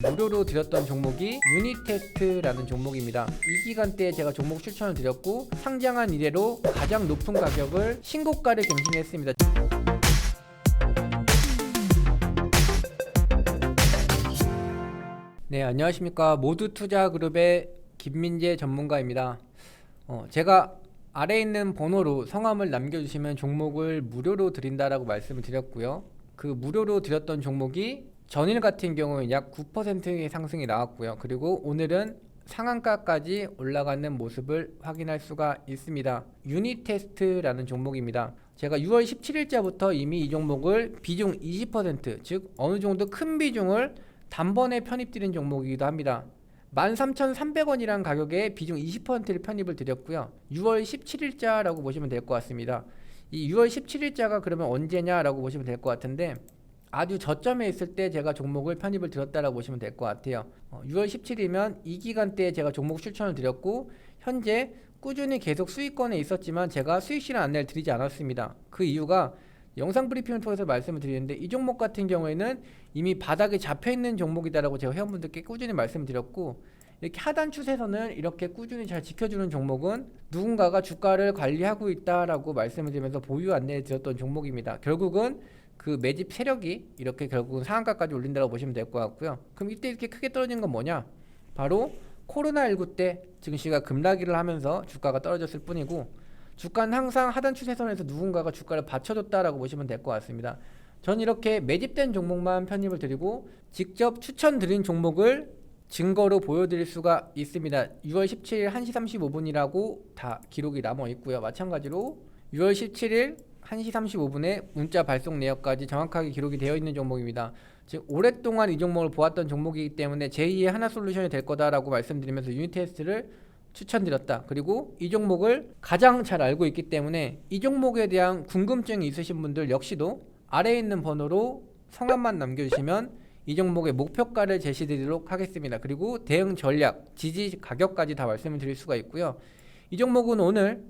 무료로 드렸던 종목이 유니테스트라는 종목입니다. 이 기간대에 제가 종목 추천을 드렸고 상장한 이래로 가장 높은 가격을 신고가를 갱신했습니다. 네, 안녕하십니까. 모두 투자 그룹의 김민재 전문가입니다. 어, 제가 아래에 있는 번호로 성함을 남겨주시면 종목을 무료로 드린다라고 말씀을 드렸고요. 그 무료로 드렸던 종목이 전일 같은 경우는 약 9%의 상승이 나왔고요. 그리고 오늘은 상한가까지 올라가는 모습을 확인할 수가 있습니다. 유니테스트라는 종목입니다. 제가 6월 17일자부터 이미 이 종목을 비중 20%, 즉 어느 정도 큰 비중을 단번에 편입드린 종목이기도 합니다. 13,300원이라는 가격에 비중 20%를 편입을 드렸고요. 6월 17일자라고 보시면 될 것 같습니다. 이 6월 17일자가 그러면 언제냐라고 보시면 될 것 같은데 아주 저점에 있을 때 제가 종목을 편입을 드렸다라고 보시면 될 것 같아요. 어, 6월 17일이면 이 기간대에 제가 종목 추천을 드렸고 현재 꾸준히 계속 수익권에 있었지만 제가 수익 실현 안내를 드리지 않았습니다. 그 이유가 영상 브리핑을 통해서 말씀을 드리는데 이 종목 같은 경우에는 이미 바닥에 잡혀 있는 종목이다라고 제가 회원분들께 꾸준히 말씀을 드렸고 이렇게 하단 추세선을 이렇게 꾸준히 잘 지켜주는 종목은 누군가가 주가를 관리하고 있다라고 말씀을 드리면서 보유 안내를 드렸던 종목입니다. 결국은 그 매집 세력이 이렇게 결국은 상한가까지 올린다고 보시면 될 것 같고요. 그럼 이때 이렇게 크게 떨어진 건 뭐냐? 바로 코로나19 때 증시가 급락을 하면서 주가가 떨어졌을 뿐이고 주가는 항상 하단 추세선에서 누군가가 주가를 받쳐줬다라고 보시면 될 것 같습니다. 전 이렇게 매집된 종목만 편입을 드리고 직접 추천드린 종목을 증거로 보여드릴 수가 있습니다. 6월 17일 1시 35분이라고 다 기록이 남아 있고요. 마찬가지로 6월 17일 1시 35분에 문자 발송 내역까지 정확하게 기록이 되어 있는 종목입니다. 즉 오랫동안 이 종목을 보았던 종목이기 때문에 제2의 하나 솔루션이 될 거다라고 말씀드리면서 유니 테스트를 추천드렸다. 그리고 이 종목을 가장 잘 알고 있기 때문에 이 종목에 대한 궁금증이 있으신 분들 역시도 아래에 있는 번호로 성함만 남겨주시면 이 종목의 목표가를 제시드리도록 하겠습니다. 그리고 대응 전략, 지지 가격까지 다 말씀을 드릴 수가 있고요. 이 종목은 오늘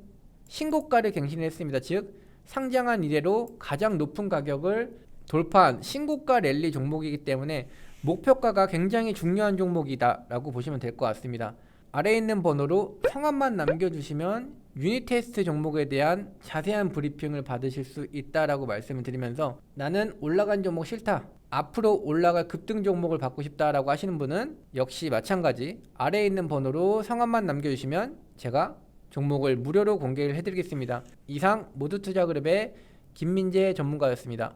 신고가를 갱신했습니다. 즉 상장한 이래로 가장 높은 가격을 돌파한 신고가 랠리 종목이기 때문에 목표가가 굉장히 중요한 종목이다라고 보시면 될 것 같습니다. 아래에 있는 번호로 성함만 남겨주시면 유니테스트 종목에 대한 자세한 브리핑을 받으실 수 있다라고 말씀을 드리면서 나는 올라간 종목 싫다. 앞으로 올라갈 급등 종목을 받고 싶다라고 하시는 분은 역시 마찬가지 아래에 있는 번호로 성함만 남겨주시면 제가 종목을 무료로 공개를 해드리겠습니다. 이상 모두 투자그룹의 김민재 전문가였습니다.